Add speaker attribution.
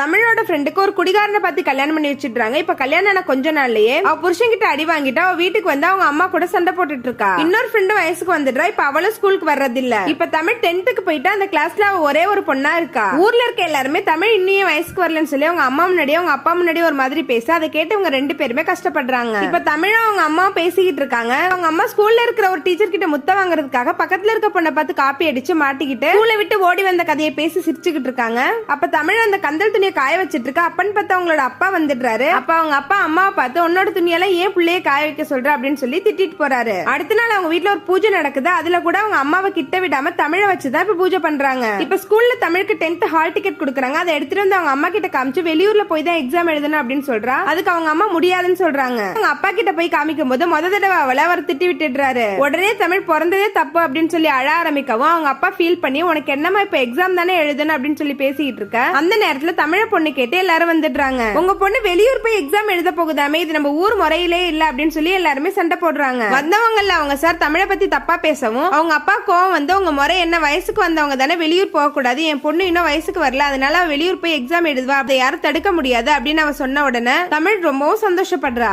Speaker 1: தமிழோட ஃப்ரெண்டுக்கு ஒரு குடிகாரனை பார்த்து கல்யாணம் பண்ணி வச்சிடுறாங்க இப்ப கல்யாணம் ஆன கொஞ்ச நாள்லயே அவ புருஷன் கிட்ட அடி வாங்கிட்டு அவ வீட்டுக்கு வந்து அவங்க அம்மா கூட சண்டை போட்டுட்டு இருக்கா இன்னொரு ஃப்ரெண்டு வயசுக்கு வந்துடுறா இப்ப அவளும் ஸ்கூலுக்கு வர்றது இல்ல இப்ப தமிழ் டென்த்துக்கு போயிட்டு அந்த கிளாஸ்ல அவ ஒரே ஒரு பொண்ணா இருக்கா. ஊர்ல இருக்க எல்லாருமே தமிழ் இன்னும் வயசுக்கு வரலன்னு சொல்லி அவங்க அம்மா முன்னாடி அவங்க அப்பா முன்னாடி ஒரு மாதிரி பேச அதை கேட்டு அவங்க ரெண்டு பேருமே கஷ்டப்படுறாங்க. இப்ப தமிழும் அவங்க அம்மா பேசிக்கிட்டு இருக்காங்க. அவங்க அம்மா ஸ்கூல்ல இருக்கிற ஒரு டீச்சர் கிட்ட முத்த வாங்குறதுக்காக பக்கத்துல இருக்க பொண்ணை பார்த்து காப்பி அடிச்சு மாட்டிக்கிட்டு ஸ்கூல விட்டு ஓடி வந்த கதையை பேசி சிரிச்சுக்கிட்டு இருக்காங்க. அப்ப தமிழ் அந்த கந்தல் துணி துணியை காய வச்சிட்டு இருக்கா அப்பன்னு பார்த்து அவங்களோட அப்பா வந்துடுறாரு. அப்ப அவங்க அப்பா அம்மாவை பார்த்து உன்னோட துணியெல்லாம் ஏன் பிள்ளைய காய வைக்க சொல்ற? அப்படின்னு சொல்லி திட்டிட்டு போறாரு. அடுத்த நாள் அவங்க வீட்டுல ஒரு பூஜை நடக்குது. அதுல கூட அவங்க அம்மாவை கிட்ட விடாம தமிழை வச்சுதான் இப்ப பூஜை பண்றாங்க. இப்ப ஸ்கூல்ல தமிழுக்கு டென்த் ஹால் டிக்கெட் கொடுக்குறாங்க. அதை எடுத்துட்டு வந்து அவங்க அம்மா கிட்ட காமிச்சு வெளியூர்ல போய் தான் எக்ஸாம் எழுதணும் அப்படின்னு சொல்றா. அதுக்கு அவங்க அம்மா முடியாதுன்னு சொல்றாங்க. அவங்க அப்பா கிட்ட போய் காமிக்கும் போது முத தடவை அவளை அவர் திட்டி விட்டுடுறாரு. உடனே தமிழ் பிறந்ததே தப்பு அப்படின்னு சொல்லி அழ ஆரம்பிக்கவும் அவங்க அப்பா ஃபீல் பண்ணி உனக்கு என்னமா இப்ப எக்ஸாம் தானே எழுதணும் அப்படின்னு சொல்லி பேசிக்கிட்டு இருக்க. அந்த நேரத்துல தமிழ் பொண்ணு கேட்டு எல்லாரும் வந்துடுறாங்க. உங்க பொண்ணு வெளியூர் போய் எக்ஸாம் எழுத போகுதாமே இது நம்ம ஊர் முறையிலே இல்ல அப்படின்னு சொல்லி எல்லாருமே சண்டை போடுறாங்க. வந்தவங்கல்ல அவங்க சார் தமிழை பத்தி தப்பா பேசவும் அவங்க அப்பா கோவம் வந்து உங்க முறை என்ன வயசுக்கு வந்தவங்க தானே வெளியூர் போக கூடாது என் பொண்ணு இன்னும் வயசுக்கு வரல அதனால வெளியூர் போய் எக்ஸாம் எழுதுவா அதை யாரும் தடுக்க முடியாது அப்படின்னு அவ சொன்ன உடனே தமிழ் ரொம்பவும் சந்தோஷப்படுறா.